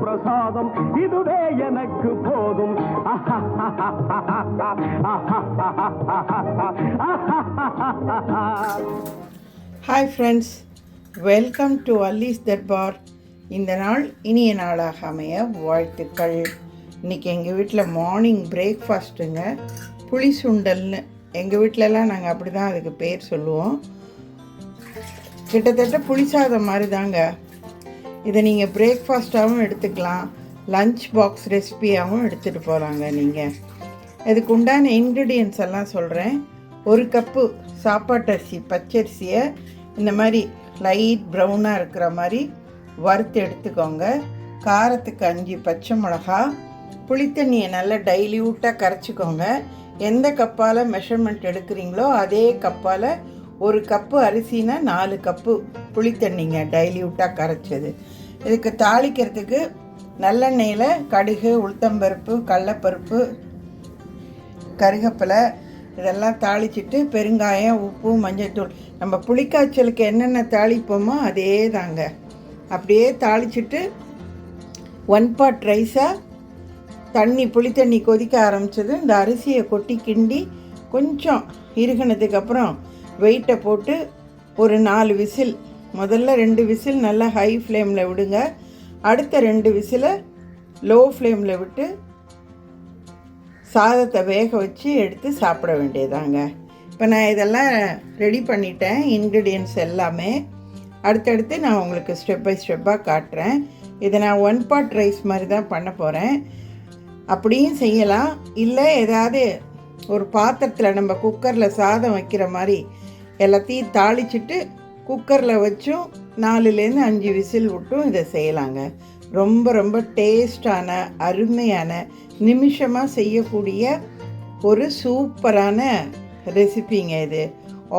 பிரசாதம் இதுவே எனக்கு போதும். Hi friends welcome to Alli's Darbar இந்த நாள் இனிய நாளாக அமைய வாழ்த்துக்கள். இன்றைக்கி எங்கள் வீட்டில் மார்னிங் பிரேக்ஃபாஸ்ட்டுங்க புளி சுண்டல்னு. எங்கள் வீட்டிலலாம் நாங்கள் அப்படி தான் அதுக்கு பேர் சொல்லுவோம். கிட்டத்தட்ட புளிசாதம் மாதிரி தாங்க இதை நீங்கள் பிரேக்ஃபாஸ்ட்டாகவும் எடுத்துக்கலாம். லஞ்ச் பாக்ஸ் ரெசிபியாகவும் எடுத்துகிட்டு போகிறாங்க நீங்கள் இதுக்கு உண்டான இன்க்ரீடியன்ஸ் எல்லாம் சொல்கிறேன் ஒரு கப்பு சாப்பாட்டரிசி பச்சரிசியை இந்த மாதிரி லைட் ப்ரௌனாக இருக்கிற மாதிரி வறுத்து எடுத்துக்கோங்க. காரத்துக்கு அஞ்சு பச்சை மிளகா புளித்தண்ணியை நல்லா டைல்யூட்டாக கரைச்சிக்கோங்க. எந்த கப்பால் மெஷர்மெண்ட் எடுக்கிறீங்களோ அதே கப்பால் ஒரு கப்பு அரிசினா நாலு கப்பு புளித்தண்ணிங்க டைல்யூட்டாக கரைச்சது. இதுக்கு தாளிக்கிறதுக்கு நல்லெண்ணெயில் கடுகு உளுத்தம்பருப்பு கடலப்பருப்பு கருகப்பிலை இதெல்லாம் தாளிச்சிட்டு பெருங்காயம் உப்பு மஞ்சள்தூள் நம்ம புளிக்காய்ச்சலுக்கு என்னென்ன தாளிப்போமோ அதே தாங்க அப்படியே தாளிச்சிட்டு ஒன் பாட் ரைஸாக தண்ணி புளித்தண்ணி கொதிக்க ஆரம்பித்ததும் இந்த அரிசியை கொட்டி கிண்டி கொஞ்சம் இறுகினதுக்கப்புறம் வெயிட்டை போட்டு ஒரு நாலு விசில். முதல்ல ரெண்டு விசில் நல்லா ஹை ஃப்ளேமில் விடுங்க. அடுத்த ரெண்டு விசிலை லோ ஃப்ளேமில் விட்டு சாதத்தை வேக வச்சு எடுத்து சாப்பிட வேண்டியதாங்க. இப்போ நான் இதெல்லாம் ரெடி பண்ணிட்டேன். இன்க்ரீடியன்ஸ் எல்லாமே. அடுத்தடுத்து நான் உங்களுக்கு ஸ்டெப் பை ஸ்டெப்பாக காட்டுறேன். இதை நான் ஒன் பாட் ரைஸ் மாதிரி தான் பண்ண போகிறேன் அப்படியும் செய்யலாம். இல்லை ஏதாவது ஒரு பாத்திரத்தில் நம்ம குக்கரில் சாதம் வைக்கிற மாதிரி எல்லாத்தையும் தாளிச்சிட்டு குக்கரில் வச்சும் நாலுலேருந்து அஞ்சு விசில் விட்டும் இதை செய்யலாங்க. ரொம்ப ரொம்ப டேஸ்டான அருமையான நிமிஷமாக செய்யக்கூடிய ஒரு சூப்பரான ரெசிபிங்க இது.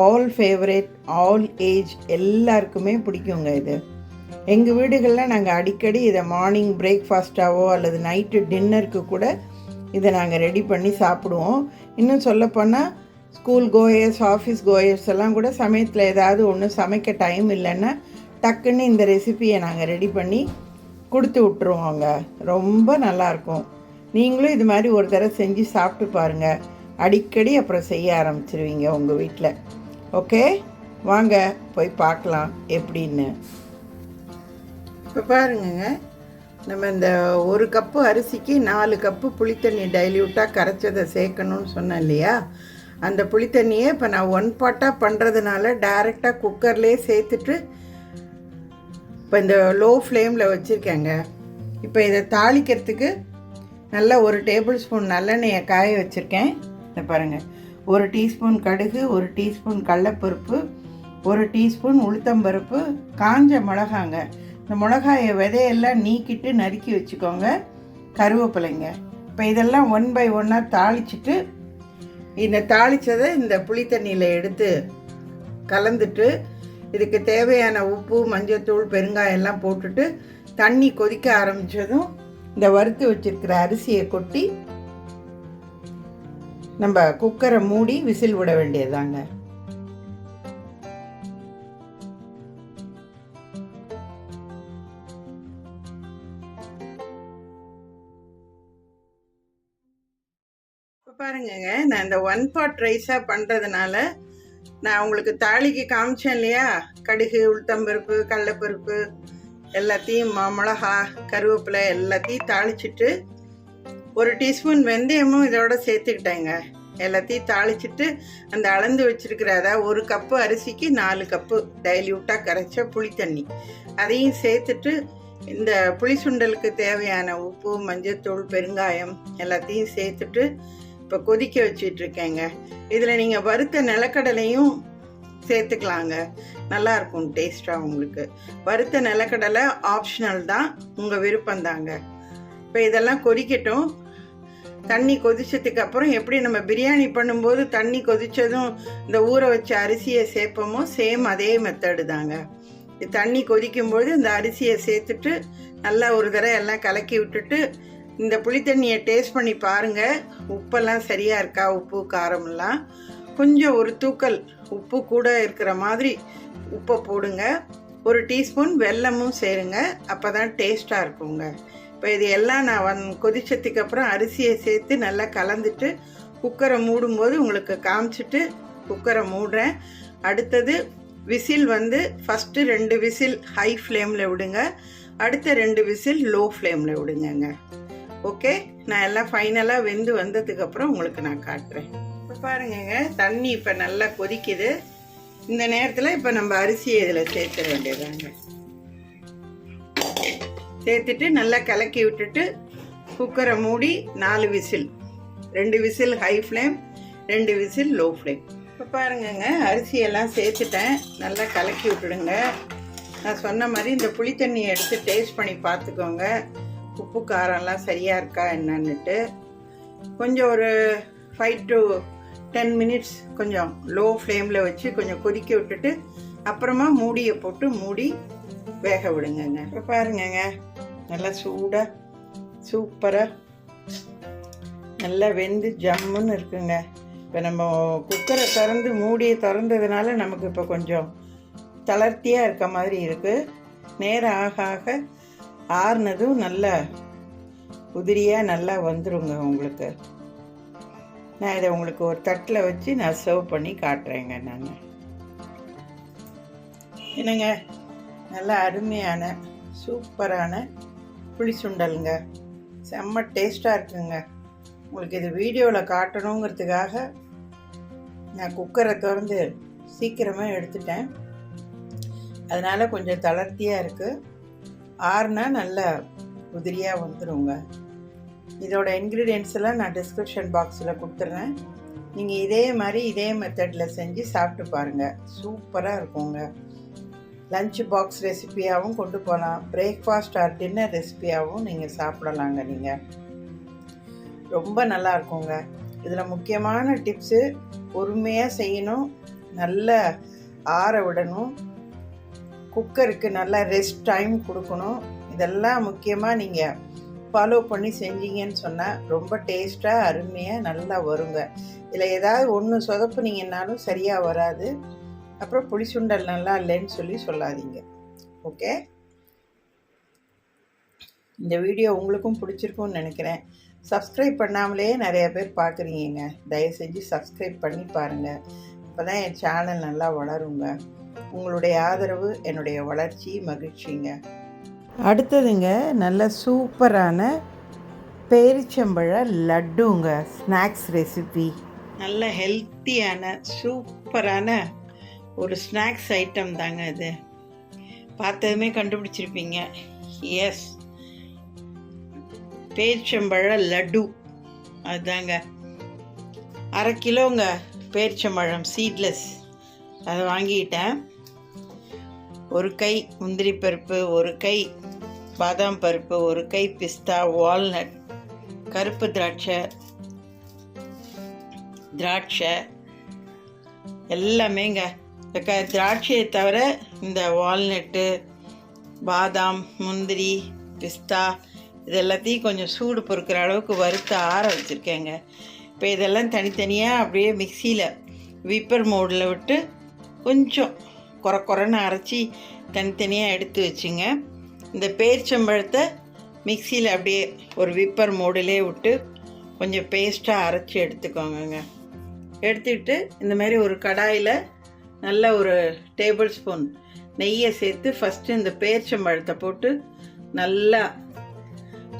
ஆல் ஃபேவரேட் ஆல் ஏஜ் எல்லாருக்குமே பிடிக்குங்க இது. எங்கள் வீடுகளில் நாங்கள் அடிக்கடி இதை மார்னிங் பிரேக்ஃபாஸ்ட்டாவோ அல்லது நைட்டு டின்னருக்கு கூட இதை நாங்கள் ரெடி பண்ணி சாப்பிடுவோம். இன்னும் சொல்லப்போனால் ஸ்கூல் கோயர்ஸ் ஆஃபீஸ் கோயர்ஸ் எல்லாம் கூட சமயத்தில் ஏதாவது ஒன்று சமைக்க டைம் இல்லைன்னா டக்குன்னு இந்த ரெசிபியை நாங்கள் ரெடி பண்ணி கொடுத்து விட்ருவோங்க ரொம்ப நல்லாயிருக்கும் நீங்களும் இது மாதிரி ஒரு தடவை செஞ்சு சாப்பிட்டு பாருங்கள் அடிக்கடி அப்புறம் செய்ய ஆரம்பிச்சிருவீங்க உங்கள் வீட்டில் ஓகே? வாங்க போய் பார்க்கலாம் எப்படின்னு. இப்போ பாருங்கங்க. நம்ம இந்த ஒரு கப்பு அரிசிக்கு நாலு கப்பு புளித்தண்ணி டைல்யூட்டாக கரைச்சதை சேர்க்கணும்னு சொன்னேன் இல்லையா? அந்த புளித்தண்ணியை இப்போ நான் ஒன் பாட்டாக பண்ணுறதுனால டைரெக்டாக குக்கர்லேயே சேர்த்துட்டு இப்போ இந்த லோ ஃப்ளேமில் வச்சுருக்கேங்க. இப்போ இதை தாளிக்கிறதுக்கு நல்லா ஒரு டேபிள் ஸ்பூன் நல்லெண்ணெயை காய வச்சுருக்கேன். இதை பாருங்கள் ஒரு டீஸ்பூன் கடுகு ஒரு டீஸ்பூன் கடலப்பருப்பு ஒரு டீஸ்பூன் உளுத்தம்பருப்பு காஞ்ச மிளகாங்க. இந்த மிளகாயை விதையெல்லாம் நீக்கிட்டு நறுக்கி வச்சுக்கோங்க. கருவேப்பிலைங்க. இப்போ இதெல்லாம் ஒன் பை ஒன்னாக தாளிச்சிட்டு இந்த தாளித்ததை இந்த புளித்தண்ணியில் எடுத்து கலந்துட்டு இதுக்கு தேவையான உப்பு மஞ்சத்தூள் பெருங்காயம் எல்லாம் போட்டுட்டு தண்ணி கொதிக்க ஆரம்பித்ததும் இந்த வறுத்து வச்சிருக்கிற அரிசியை கொட்டி நம்ம குக்கரை மூடி விசில் விட வேண்டியதாங்க பாருங்கங்க. நான் இந்த ஒன் பாட் ரைஸாக பண்ணுறதுனால நான் உங்களுக்கு தாளிக்கு காமிச்சேன் இல்லையா? கடுகு உளுத்தம்பருப்பு கடலப்பருப்பு எல்லாத்தையும் மிளகா கருவேப்பிலை எல்லாத்தையும் தாளிச்சிட்டு ஒரு டீஸ்பூன் வெந்தயமும் இதோட சேர்த்துக்கிட்டேங்க. எல்லாத்தையும் தாளிச்சிட்டு அந்த அளந்து வச்சிருக்கிற அதாவது ஒரு கப்பு அரிசிக்கு நாலு கப்பு டைல்யூட்டாக கரைச்ச புளி தண்ணி. அதையும் சேர்த்துட்டு இந்த புளி சுண்டலுக்கு தேவையான உப்பு மஞ்சத்தூள் பெருங்காயம் எல்லாத்தையும் சேர்த்துட்டு இப்போ கொதிக்க வச்சிட்ருக்கேங்க. இதில் நீங்கள் வறுத்த நிலக்கடலையும் சேர்த்துக்கலாங்க. நல்லாயிருக்கும் டேஸ்ட்டாக உங்களுக்கு. வறுத்த நிலக்கடலை ஆப்ஷனல் தான் உங்கள் விருப்பம் தாங்க. இப்போ இதெல்லாம் கொதிக்கட்டும். தண்ணி கொதிச்சதுக்கு அப்புறம் எப்படி நம்ம பிரியாணி பண்ணும்போது தண்ணி கொதித்ததும் இந்த ஊற வச்ச அரிசியை சேர்ப்போமோ சேம் அதே மெத்தடு தாங்க. தண்ணி கொதிக்கும்போது இந்த அரிசியை சேர்த்துட்டு நல்லா ஒரு தடவை எல்லாம் கலக்கி விட்டுட்டு இந்த புளித்தண்ணியை டேஸ்ட் பண்ணி பாருங்கள் உப்பெல்லாம் சரியாக இருக்கா? உப்பு காரமெல்லாம்? கொஞ்சம் ஒரு தூக்கல் உப்பு கூட இருக்கிற மாதிரி உப்பை போடுங்க. ஒரு டீஸ்பூன் வெல்லமும் சேருங்க. அப்போ தான் டேஸ்ட்டாக இருக்குங்க. இப்போ இது எல்லாம் நான் வந் கொதிச்சதுக்கு அப்புறம் அரிசியை சேர்த்து நல்லா கலந்துட்டு குக்கரை மூடும்போது உங்களுக்கு காமிச்சிட்டு குக்கரை மூடுறேன். அடுத்தது விசில் வந்து ஃபஸ்ட்டு ரெண்டு விசில் ஹை ஃப்ளேமில் விடுங்க. அடுத்த ரெண்டு விசில் லோ ஃப்ளேமில் விடுங்கங்க. ஓகே நான் எல்லாம் ஃபைனலாக வெந்து வந்ததுக்கப்புறம் உங்களுக்கு நான் காட்டுறேன். இப்போ பாருங்கங்க தண்ணி இப்போ நல்லா கொதிக்குது. இந்த நேரத்தில் இப்போ நம்ம அரிசியை இதில் சேர்த்துட வேண்டியதாங்க சேர்த்துட்டு நல்லா கலக்கி விட்டுட்டு குக்கரை மூடி நாலு விசில். ரெண்டு விசில் ஹை ஃப்ளேம் ரெண்டு விசில் லோ ஃப்ளேம் இப்போ பாருங்கங்க அரிசியெல்லாம் சேர்த்துட்டேன். நல்லா கலக்கி விட்டுடுங்க. நான் சொன்ன மாதிரி இந்த புளி தண்ணியை எடுத்து டேஸ்ட் பண்ணி பார்த்துக்கோங்க. உப்பு காரம்லாம் சரியாக இருக்கா என்னன்னுட்டு கொஞ்சம் ஒரு ஃபைவ் டு டென் மினிட்ஸ் கொஞ்சம் லோ ஃப்ளேமில் வச்சு கொஞ்சம் கொதிக்க விட்டுட்டு அப்புறமா மூடியை போட்டு மூடி வேக விடுங்கங்க. இப்போ பாருங்கங்க நல்லா சூடாக சூப்பராக நல்லா வெந்து ஜம்முன்னு இருக்குங்க. இப்போ நம்ம குக்கரை திறந்து மூடியை திறந்ததுனால நமக்கு இப்போ கொஞ்சம் தளர்த்தியாக இருக்க மாதிரி இருக்குது நேரம் ஆக ஆக ஆறுனதும் நல்ல உதிரியாக நல்லா வந்துருங்க உங்களுக்கு. நான் இதை உங்களுக்கு ஒரு தட்டில் வச்சு நான் சர்வ் பண்ணி காட்டுறேங்க நான். என்னங்க? நல்லா அருமையான சூப்பரான புளி சுண்டலுங்க. செம்ம டேஸ்ட்டாக இருக்குங்க. உங்களுக்கு இது வீடியோவில் காட்டணுங்கிறதுக்காக நான் குக்கரை திறந்து சீக்கிரமாக எடுத்துட்டேன். அதனால் கொஞ்சம் தளர்த்தியாக இருக்குது ஆறுனா நல்ல உதிரியாக வந்துடுங்க இதோட இன்க்ரீடியன்ஸ் எல்லாம் நான் டிஸ்கிரிப்ஷன் பாக்ஸில் கொடுத்துட்றேன் நீங்கள் இதே மாதிரி இதே மெத்தடில் செஞ்சு சாப்பிட்டு பாருங்கள் சூப்பராக இருக்குங்க. லஞ்ச் பாக்ஸ் ரெசிபியாகவும் கொண்டு போகலாம் பிரேக்ஃபாஸ்ட் ஆர் டின்னர் ரெசிபியாகவும் நீங்கள் சாப்பிடலாங்க நீங்கள் ரொம்ப நல்லா இருக்குங்க. இதில் முக்கியமான டிப்ஸு பொறுமையாக செய்யணும். நல்ல ஆற விடணும். குக்கருக்கு நல்லா ரெஸ்ட் டைம் கொடுக்கணும். இதெல்லாம் முக்கியமாக நீங்கள் ஃபாலோ பண்ணி செஞ்சீங்கன்னு சொன்னால் ரொம்ப டேஸ்ட்டாக அருமையாக நல்லா வருங்க. இதில் ஏதாவது ஒன்று சொதப்புனீங்கன்னாலும் சரியாக வராது. அப்புறம் புளி சுண்டல் நல்லா இல்லைன்னு சொல்லி சொல்லாதீங்க. ஓகே இந்த வீடியோ உங்களுக்கும் பிடிச்சிருக்கும்னு நினைக்கிறேன். சப்ஸ்கிரைப் பண்ணாமலேயே நிறைய பேர் பார்க்குறீங்க தயவு செஞ்சு சப்ஸ்கிரைப் பண்ணி பாருங்கள் அப்போ தான் என் சேனல் நல்லா வளருங்க. உங்களுடைய ஆதரவு என்னுடைய வளர்ச்சி மகிழ்ச்சிங்க. அடுத்ததுங்க நல்ல சூப்பரான பேரிச்சம்பழ லட்டுங்க ஸ்நாக்ஸ் ரெசிபி. நல்ல ஹெல்த்தியான சூப்பரான ஒரு ஸ்நாக்ஸ் ஐட்டம் தாங்க இது. பார்த்ததுமே கண்டுபிடிச்சிருப்பீங்க. எஸ் பேரிச்சம்பழ லட்டு. அதுதாங்க. அரை கிலோங்க பேரிச்சம்பழம் சீட்லெஸ் அதை வாங்கிக்கிட்டேன் ஒரு கை முந்திரி பருப்பு ஒரு கை பாதாம் பருப்பு ஒரு கை பிஸ்தா வால்நட் கருப்பு திராட்சை திராட்சை எல்லாமேங்க. இந்த க திராட்சையை தவிர இந்த வால்நட்டு பாதாம் முந்திரி பிஸ்தா இது எல்லாத்தையும் கொஞ்சம் சூடு பொறுக்கிற அளவுக்கு வறுத்து ஆற வச்சுருக்கேங்க. இப்போ இதெல்லாம் தனித்தனியாக அப்படியே மிக்சியில் விப்பர் மோடில் விட்டு கொஞ்சம் குறை குறைன்னு அரைச்சி தனித்தனியாக எடுத்து வச்சுங்க. இந்த பேரிச்சம்பழத்தை மிக்சியில் அப்படியே ஒரு விப்பர் மூடிலே விட்டு கொஞ்சம் பேஸ்ட்டாக அரைச்சி எடுத்துக்கோங்கங்க. எடுத்துக்கிட்டு இந்த மாதிரி ஒரு கடாயில் நல்ல ஒரு டேபிள் ஸ்பூன் நெய்யை சேர்த்து ஃபஸ்ட்டு இந்த பேரிச்சம்பழத்தை போட்டு நல்லா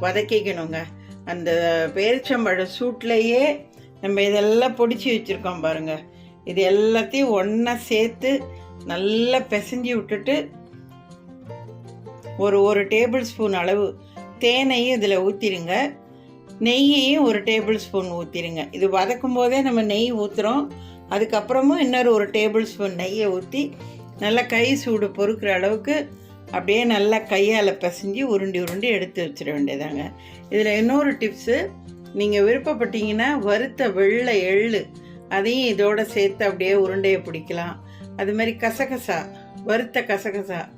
வதக்கிக்கணுங்க. அந்த பேரிச்சம்பழ சூட்லேயே நம்ம இதெல்லாம் பொடிச்சு வச்சுருக்கோம் பாருங்கள் இது எல்லாத்தையும் ஒன்றா சேர்த்து நல்லா பிசைஞ்சு விட்டுட்டு ஒரு ஒரு டேபிள் ஸ்பூன் அளவு தேனையும் இதில் ஊற்றிடுங்க நெய்யையும் ஒரு டேபிள் ஸ்பூன் ஊற்றிடுங்க இது வதக்கும் போதே நம்ம நெய் ஊற்றுறோம் அதுக்கப்புறமும் இன்னொரு ஒரு டேபிள் ஸ்பூன் நெய்யை ஊற்றி நல்லா கை சூடு பொறுக்கிற அளவுக்கு அப்படியே நல்லா கையால் பிசைஞ்சு உருண்டி உருண்டி எடுத்து வச்சிட வேண்டியதாங்க. இதில் இன்னொரு டிப்ஸு நீங்கள் விருப்பப்பட்டீங்கன்னா வறுத்த வெள்ளை எள்ளு அதையும் இதோட சேர்த்து அப்படியே உருண்டையை பிடிக்கலாம். அது மாதிரி கசகசா வறுத்த கசகசா.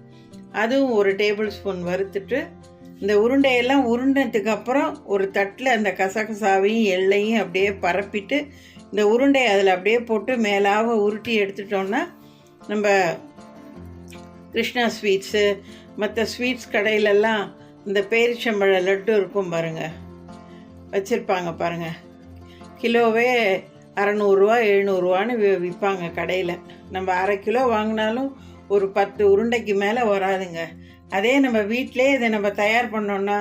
அதுவும் ஒரு டேபிள் ஸ்பூன் வறுத்துட்டு இந்த உருண்டையெல்லாம் உருண்டதுக்கு அப்புறம் ஒரு தட்டில் அந்த கசகசாவையும் எள்ளையும் அப்படியே பரப்பிட்டு இந்த உருண்டையை அதில் அப்படியே போட்டு மேலாக உருட்டி எடுத்துட்டோம்னா நம்ம கிருஷ்ணா ஸ்வீட்ஸு மற்ற ஸ்வீட்ஸ் கடையிலெல்லாம் இந்த பேரிச்சம்பழ லட்டு இருக்கும் பாருங்கள் வச்சுருப்பாங்க பாருங்கள் கிலோவே அறநூறுரூவா எழுநூறுவான்னு விற்பாங்க கடையில். நம்ம அரை கிலோ வாங்கினாலும் ஒரு பத்து உருண்டைக்கு மேலே வராதுங்க. அதே நம்ம வீட்டிலே இதை நம்ம தயார் பண்ணோன்னா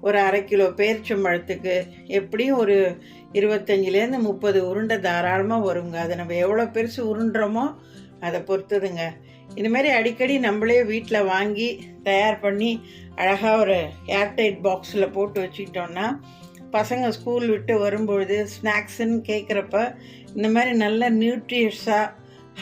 ஒரு அரை கிலோ பேரிச்சம்பழத்துக்கு எப்படியும் ஒரு இருபத்தஞ்சிலேருந்து முப்பது உருண்டை தாராளமாக வருங்க. அதை நம்ம எவ்வளோ பெருசு உருண்டுறோமோ அதை பொறுத்ததுங்க. இதுமாரி அடிக்கடி நம்மளே வீட்டில் வாங்கி தயார் பண்ணி அழகாக ஒரு ஏர்டைட் பாக்ஸில் போட்டு வச்சுக்கிட்டோன்னா பசங்க ஸ்கூல் விட்டு வரும்பொழுது ஸ்நாக்ஸுன்னு கேட்குறப்ப இந்த மாதிரி நல்ல நியூட்ரியஸாக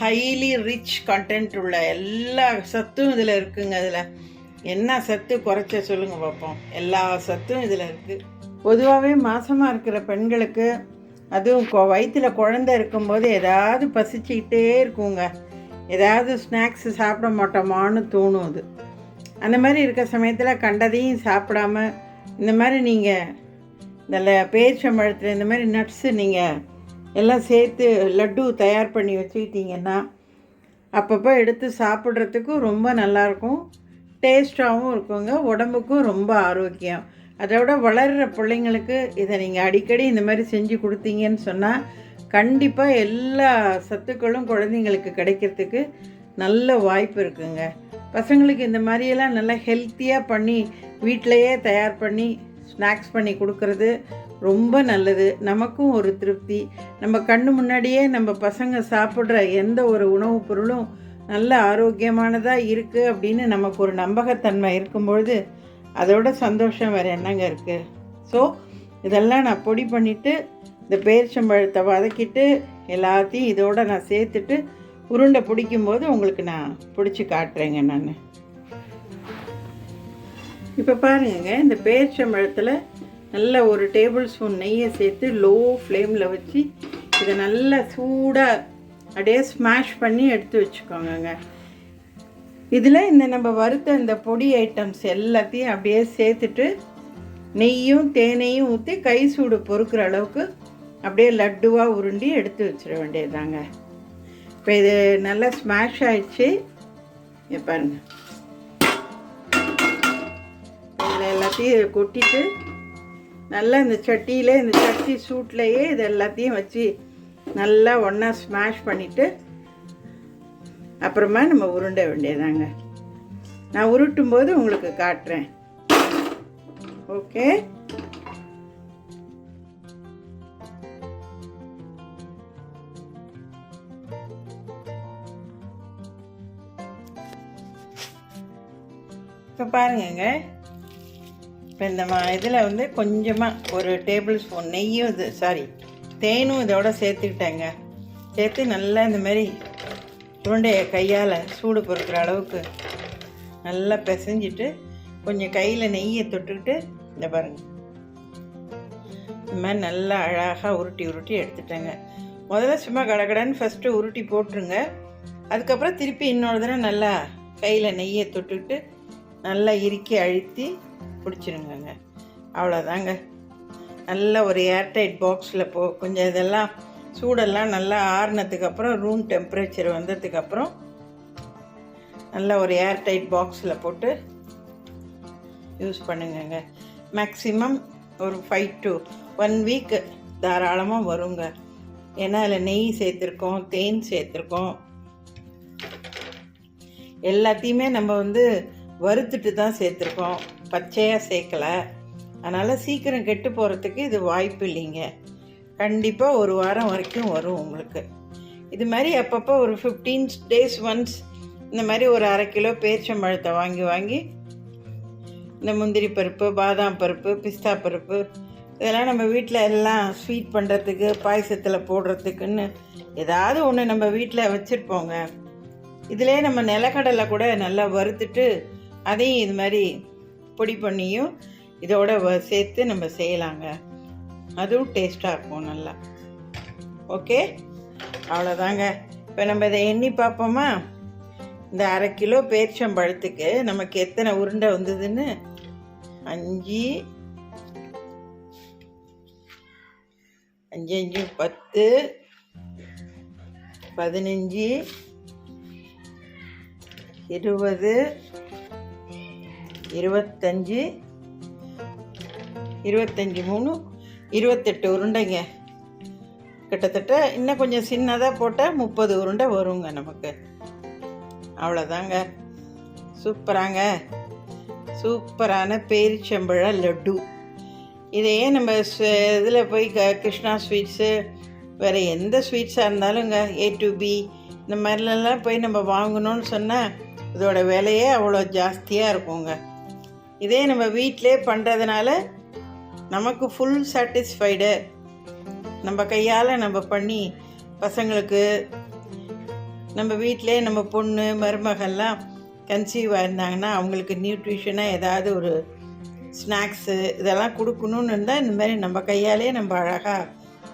ஹைலி ரிச் கண்டென்ட் உள்ள எல்லா சத்தும் இதில் இருக்குங்க அதில் என்ன சத்து குறைச்ச சொல்லுங்கள் பார்ப்போம் எல்லா சத்தும் இதில் இருக்குது பொதுவாகவே மாசமாக இருக்கிற பெண்களுக்கு அதுவும் வயிற்றில் குழந்தை இருக்கும்போது ஏதாவது பசிச்சுக்கிட்டே இருக்குங்க. ஏதாவது ஸ்நாக்ஸ் சாப்பிட மாட்டோமான்னு தோணும் அது. அந்த மாதிரி இருக்க சமயத்தில் கண்டதையும் சாப்பிடாம இந்த மாதிரி நீங்கள் இந்த பேரிச்சம்பழத்தில் இந்த மாதிரி நட்ஸு நீங்கள் எல்லாம் சேர்த்து லட்டு தயார் பண்ணி வச்சுக்கிட்டிங்கன்னா அப்பப்போ எடுத்து சாப்பிட்றதுக்கும் ரொம்ப நல்லாயிருக்கும். டேஸ்ட்டாகவும் இருக்குங்க. உடம்புக்கும் ரொம்ப ஆரோக்கியம். அதை விட வளர்கிற பிள்ளைங்களுக்கு இதை நீங்கள் அடிக்கடி இந்த மாதிரி செஞ்சு கொடுத்தீங்கன்னு சொன்னால் கண்டிப்பாக எல்லா சத்துக்களும் குழந்தைங்களுக்கு கிடைக்கிறதுக்கு நல்ல வாய்ப்பு இருக்குங்க. பசங்களுக்கு இந்த மாதிரியெல்லாம் நல்லா ஹெல்த்தியாக பண்ணி வீட்டிலையே தயார் பண்ணி ஸ்நாக்ஸ் பண்ணி கொடுக்கறது ரொம்ப நல்லது. நமக்கும் ஒரு திருப்தி. நம்ம கண்ணு முன்னாடியே நம்ம பசங்க சாப்பிட்ற எந்த ஒரு உணவுப் பொருளும் நல்ல ஆரோக்கியமானதாக இருக்குது அப்படின்னு நமக்கு ஒரு நம்பகத்தன்மை இருக்கும்பொழுது அதோட சந்தோஷம் வேறு என்னங்க இருக்குது ஸோ இதெல்லாம் நான் பொடி பண்ணிவிட்டு இந்த பேரிச்சம்பழத்தை வதக்கிட்டு எல்லாத்தையும் இதோடு நான் சேர்த்துட்டு உருண்டை பிடிக்கும்போது உங்களுக்கு நான் பிடிச்சி காட்டுறேங்க நான். இப்போ பாருங்க இந்த பேரிச்சம்பழத்தில் நல்ல ஒரு டேபிள் ஸ்பூன் நெய்யை சேர்த்து லோ ஃப்ளேமில் வச்சு இதை நல்லா சூடாக அப்படியே ஸ்மாஷ் பண்ணி எடுத்து வச்சுக்கோங்கங்க. இதில் இந்த நம்ம வறுத்த இந்த பொடி ஐட்டம்ஸ் எல்லாத்தையும் அப்படியே சேர்த்துட்டு நெய்யும் தேனையும் ஊற்றி கை சூடு பொறுக்கிற அளவுக்கு அப்படியே லட்டுவாக உருண்டி எடுத்து வச்சிட வேண்டியதுதாங்க. இப்போ இது நல்லா ஸ்மாஷ் ஆயிடுச்சு. பாருங்கள் எல்லாத்தையும் கொட்டிட்டு நல்லா இந்த சட்டியில் இந்த சட்டி சூட்லேயே இது எல்லாத்தையும் வச்சு நல்லா ஒன்றா ஸ்மாஷ் பண்ணிவிட்டு அப்புறமா நம்ம உருண்ட வேண்டியதாங்க. நான் உருட்டும் போது உங்களுக்கு காட்டுறேன். ஓகே இப்போ பாருங்கங்க. இப்போ இந்த மா இதில் வந்து கொஞ்சமாக ஒரு டேபிள் ஸ்பூன் நெய்யும் இது சாரி தேனும் இதோட சேர்த்துக்கிட்டேங்க. சேர்த்து நல்லா இந்த மாதிரி உருண்டையை கையால் சூடு பொறுக்கிற அளவுக்கு நல்லா பிசைஞ்சிட்டு கொஞ்சம் கையில் நெய்யை தொட்டுக்கிட்டு இந்த பாருங்கள் இந்த மாதிரி நல்லா அழகாக உருட்டி உருட்டி எடுத்துட்டேங்க. முதல்ல சும்மா கடகடன்னு ஃபஸ்ட்டு உருட்டி போட்டுருங்க. அதுக்கப்புறம் திருப்பி இன்னொரு தடவை நல்லா கையில் நெய்யை தொட்டுக்கிட்டு நல்லா இறுக்கி அழுத்தி பிடிச்சிருங்கங்க. அவ்வளோதாங்க. நல்ல ஒரு ஏர்டைட் பாக்ஸில் போ கொஞ்சம் இதெல்லாம் சூடெல்லாம் நல்லா ஆறுனதுக்கப்புறம் ரூம் டெம்பரேச்சர் வந்ததுக்கப்புறம் நல்ல ஒரு ஏர்டைட் பாக்ஸில் போட்டு யூஸ் பண்ணுங்கங்க. மேக்ஸிமம் ஒரு ஃபைவ் டு ஒன் வீக் தாராளமாக வருங்க. ஏன்னா அதில் நெய் சேர்த்துருக்கோம் தேன் சேர்த்துருக்கோம். எல்லாத்தையுமே நம்ம வந்து வறுத்துட்டு தான் சேர்த்துருக்கோம். பச்சையாக சேர்க்கலை. அதனால் சீக்கிரம் கெட்டு போகிறதுக்கு இது வாய்ப்பு இல்லைங்க. கண்டிப்பாக ஒரு வாரம் வரைக்கும் வரும் உங்களுக்கு. இது மாதிரி அப்பப்போ ஒரு ஃபிஃப்டீன் டேஸ் ஒன்ஸ் இந்த மாதிரி ஒரு அரை கிலோ பேரிச்சம்பழத்தை வாங்கி வாங்கி இந்த முந்திரி பருப்பு பாதாம் பருப்பு பிஸ்தா பருப்பு இதெல்லாம் நம்ம வீட்டில் எல்லாம் ஸ்வீட் பண்ணுறதுக்கு பாயசத்தில் போடுறதுக்குன்னு ஏதாவது ஒன்று நம்ம வீட்டில் வச்சுருப்போங்க. இதிலே நம்ம நிலக்கடலை கூட நல்லா வறுத்துட்டு அதையும் இது மாதிரி பொடி பண்ணியும் இதோட வ- சேர்த்து நம்ம செய்யலாங்க. அதுவும் டேஸ்ட்டாக இருக்கும் நல்லா. ஓகே அவ்வளோதாங்க இப்போ நம்ம இதை எண்ணி பார்ப்போமா? இந்த அரை கிலோ பேரிச்சம்பழத்துக்கு நமக்கு எத்தனை உருண்டை வந்ததுன்னு? அஞ்சு. அஞ்சு அஞ்சு பத்து. பதினஞ்சு. இருபது. இருபத்தஞ்சி இருபத்தஞ்சி மூணு இருபத்தெட்டு உருண்டைங்க. கிட்டத்தட்ட இன்னும் கொஞ்சம் சின்னதாக போட்டால் முப்பது உருண்டை வருங்க நமக்கு. அவ்வளோதாங்க. சூப்பராங்க. சூப்பரான பேரிச்சம்பழ லட்டு. இதையே நம்ம இதில் போய் க கிருஷ்ணா ஸ்வீட்ஸு வேறு எந்த ஸ்வீட்ஸாக இருந்தாலுங்க ஏ டு பி இந்த மாதிரிலாம் போய் நம்ம வாங்கணும்னு சொன்னால் இதோட விலையே அவ்வளோ ஜாஸ்தியாக இருக்குங்க. இதே நம்ம வீட்டிலே பண்ணுறதுனால நமக்கு ஃபுல் சாட்டிஸ்ஃபைடு நம்ம கையால் நம்ம பண்ணி பசங்களுக்கு நம்ம வீட்டிலே நம்ம பொண்ணு மருமகள்லாம் கன்சீவாக இருந்தாங்கன்னா அவங்களுக்கு நியூட்ரிஷனாக ஏதாவது ஒரு ஸ்நாக்ஸு இதெல்லாம் கொடுக்கணுன்னு இருந்தால் இந்த மாதிரி நம்ம கையாலே நம்ம அழகாக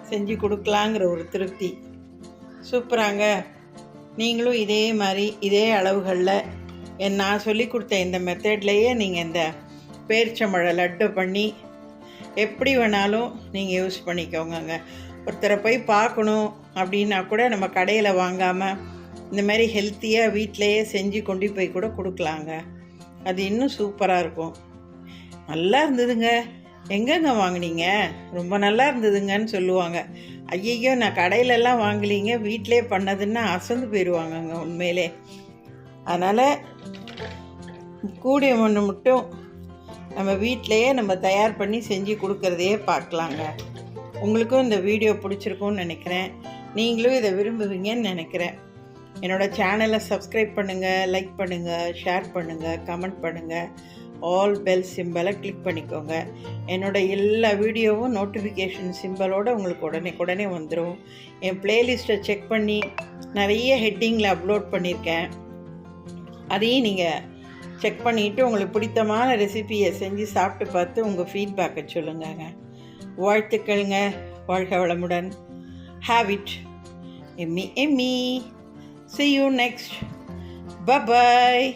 செஞ்சு கொடுக்கலாங்கிற ஒரு திருப்தி. சூப்பராங்க. நீங்களும் இதே மாதிரி இதே அளவுகளில் நான் சொல்லி கொடுத்த இந்த மெத்தட்லேயே நீங்கள் இந்த பேரிச்சம்பழ லட்டு பண்ணி எப்படி வேணாலும் நீங்கள் யூஸ் பண்ணிக்கோங்கங்க. ஒருத்தரை போய் பார்க்கணும் அப்படின்னா கூட நம்ம கடையில் வாங்காமல் இந்த மாதிரி ஹெல்த்தியாக வீட்டிலையே செஞ்சு கொண்டு போய் கூட கொடுக்கலாங்க. அது இன்னும் சூப்பராக இருக்கும். நல்லா இருந்ததுங்க. எங்கெங்க வாங்குனீங்க? ரொம்ப நல்லா இருந்ததுங்கன்னு சொல்லுவாங்க. ஐயையோ நான் கடையிலெல்லாம் வாங்கலீங்க. வீட்டிலே பண்ணதுன்னா அசந்து போயிடுவாங்கங்க உண்மையிலே. அதனால் கூடிய ஒன்று மட்டும் நம்ம வீட்டிலையே நம்ம தயார் பண்ணி செஞ்சு கொடுக்குறதையே பார்க்கலாங்க உங்களுக்கும் இந்த வீடியோ பிடிச்சிருக்கும்னு நினைக்கிறேன். நீங்களும் இதை விரும்புவீங்கன்னு நினைக்கிறேன். என்னோட சேனலை சப்ஸ்கிரைப் பண்ணுங்கள் லைக் பண்ணுங்கள் ஷேர் பண்ணுங்கள் கமெண்ட் பண்ணுங்கள் ஆல் பெல் சிம்பலை கிளிக் பண்ணிக்கோங்க. என்னோட எல்லா வீடியோவும் நோட்டிஃபிகேஷன் சிம்பலோடு உங்களுக்கு உடனே உடனே வந்துடும் என் ப்ளேலிஸ்ட்டை செக் பண்ணி நிறைய ஹெட்டிங்கில் அப்லோட் பண்ணியிருக்கேன் அதையும் நீங்கள் செக் பண்ணிவிட்டு உங்களுக்கு பிடித்தமான ரெசிபியை செஞ்சு சாப்பிட்டு பார்த்து உங்கள் ஃபீட்பேக்கை சொல்லுங்கங்க. வாழ்த்துக்கள்ங்க வாழ்க வளமுடன். Have it Emmy Emmy. See you next bye bye